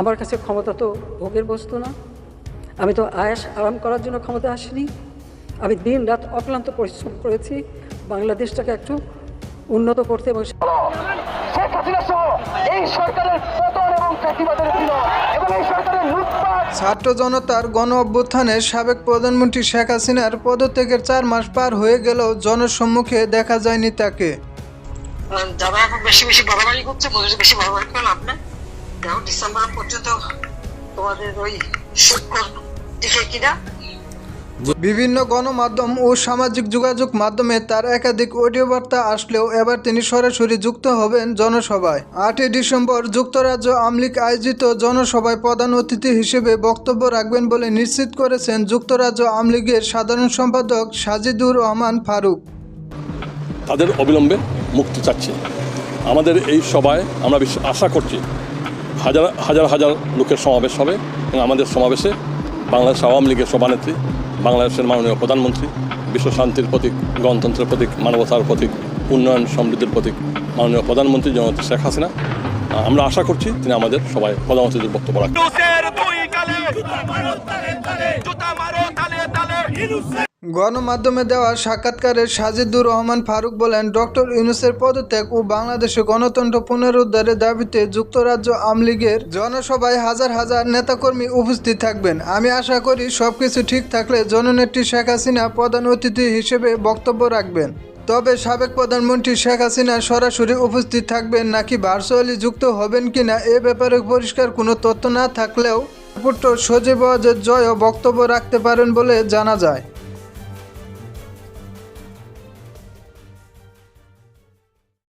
আমার কাছে ক্ষমতা তো ভোগের বস্তু না। আমি তো আয়াস আরাম করার জন্য ক্ষমতা আসিনি। আমি দিন রাত অক্লান্ত পরিশ্রম করেছি। বাংলাদেশটাকে একটু উন্নত করতে এবং শেখ হাসিনা সহ এই সরকারের পতন এবং চাকরিবাদের ছিল এবং এই সরকারের লুটপাট। ছাত্র জনতার গণ অভ্যুত্থানে সাবেক প্রধানমন্ত্রী শেখ হাসিনার পদত্যাগের চার মাস পার হয়ে গেলেও জনসম্মুখে দেখা যায়নি তাকে। যারা এখন বেশি বেশি বাড়াবাড়ি করছে বেশি বাড়াবাড়ি করে লাভ নেই। দেখো ডিসেম্বর পর্যন্ত তোমাদের ওই কিনা? বিভিন্ন গণমাধ্যম ও সামাজিক যোগাযোগ মাধ্যমে তার একাধিক অডিও বার্তা আসলেও এবার তিনি সরাসরি যুক্ত হবেন জনসভায়। আটই ডিসেম্বর যুক্তরাজ্য আমলিক আয়োজিত জনসভায় প্রধান অতিথি হিসেবে বক্তব্য রাখবেন বলে নিশ্চিত করেছেন যুক্তরাজ্য আমলিগের সাধারণ সম্পাদক সাজিদুর রহমান ফারুক। তাদের অবিলম্বে মুক্তি চাচ্ছি। আমাদের এই সভায় আমরা আশা করছি হাজার হাজার হাজার লোকের সমাবেশ হবে এবং আমাদের সমাবেশে বাংলাদেশ আওয়ামী লীগের সভানেত্রী, বাংলাদেশের মাননীয় প্রধানমন্ত্রী, বিশ্ব শান্তির প্রতীক, গণতন্ত্রের প্রতীক, মানবতার প্রতীক, উন্নয়ন সমৃদ্ধির প্রতীক, মাননীয় প্রধানমন্ত্রী জননেত্রী শেখ হাসিনা। আমরা আশা করছি তিনি আমাদের সবাই প্রধান অতিথির বক্তব্য রাখবেন। গণমাধ্যমে দেওয়া সাক্ষাৎকারে সাজিদুর রহমান ফারুক বলেন, ডক্টর ইউনুসের পদত্যাগ ও বাংলাদেশে গণতন্ত্র পুনরুদ্ধারের দাবিতে যুক্তরাজ্য আমলীগের জনসভায় হাজার হাজার নেতাকর্মী উপস্থিত থাকবেন। আমি আশা করি সবকিছু ঠিক থাকলে জননেত্রী শেখ হাসিনা প্রধান অতিথি হিসেবে বক্তব্য রাখবেন। তবে সাবেক প্রধানমন্ত্রী শেখ হাসিনা সরাসরি উপস্থিত থাকবেন নাকি ভার্চুয়ালি যুক্ত হবেন কিনা এ ব্যাপারে পরিষ্কার কোনো তথ্য না থাকলেও পুত্র সজীব জয়ও বক্তব্য রাখতে পারেন বলে জানা যায়।